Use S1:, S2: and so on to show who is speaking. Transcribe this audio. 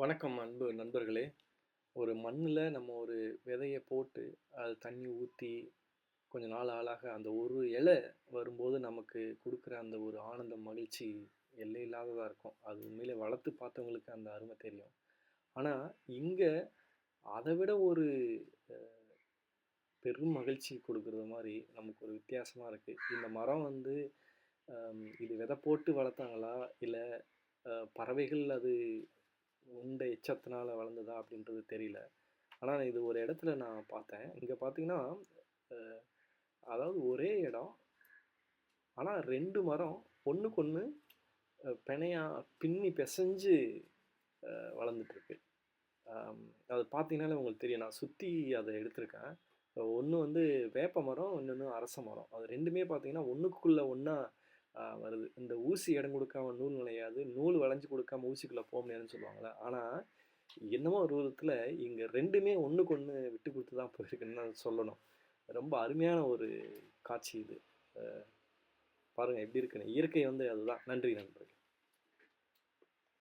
S1: வணக்கம் அன்பு நண்பர்களே. ஒரு மண்ணில் நம்ம ஒரு விதையை போட்டு அது தண்ணி ஊற்றி கொஞ்ச நாள் ஆளாக அந்த ஒரு இலை வரும்போது நமக்கு கொடுக்குற அந்த ஒரு ஆனந்தம் மகிழ்ச்சி எல்லை இல்லாததாக இருக்கும். அது உண்மையிலே வளர்த்து பார்த்தவங்களுக்கு அந்த அருமை தெரியும். ஆனால் இங்கே அதை விட ஒரு பெரும் மகிழ்ச்சி கொடுக்குறது மாதிரி நமக்கு ஒரு வித்தியாசமாக இருக்குது இந்த மரம் வந்து இது விதை போட்டு வளர்த்தாங்களா? இல்லை பறவைகள் அது உண்ட எச்சத்தினால் வளர்ந்ததா அப்படின்றது தெரியல. ஆனால் இது ஒரு இடத்துல நான் பார்த்தேன். இங்கே பார்த்தீங்கன்னா அதாவது ஒரே இடம். ஆனால் ரெண்டு மரம் ஒன்றுக்கு ஒன்று பிணையாக பின்னி பிசைஞ்சு வளர்ந்துட்டுருக்கு. அது பார்த்தீங்கன்னாலே உங்களுக்கு தெரியும். நான் சுற்றி அதை எடுத்திருக்கேன். ஒன்று வந்து வேப்ப மரம் இன்னொன்று அரச மரம். அது ரெண்டுமே பார்த்தீங்கன்னா ஒன்றுக்குள்ளே ஒன்றா வருது. இந்த ஊசி இடம் கொடுக்காம நூல் நுழையாது நூல் வளைஞ்சு கொடுக்காம ஊசிக்குள்ளே போக முடியாதுன்னு சொல்லுவாங்களே ஆனால் என்னமோ ஒரு விதத்தில் இங்கே ரெண்டுமே ஒன்றுக்கு ஒன்று விட்டு கொடுத்து தான் போயிருக்குன்னு சொல்லணும். ரொம்ப அருமையான ஒரு காட்சி இது. பாருங்கள் எப்படி இருக்குன்னு. இயற்கை வந்து அதுதான். நன்றி நண்பர்கள்.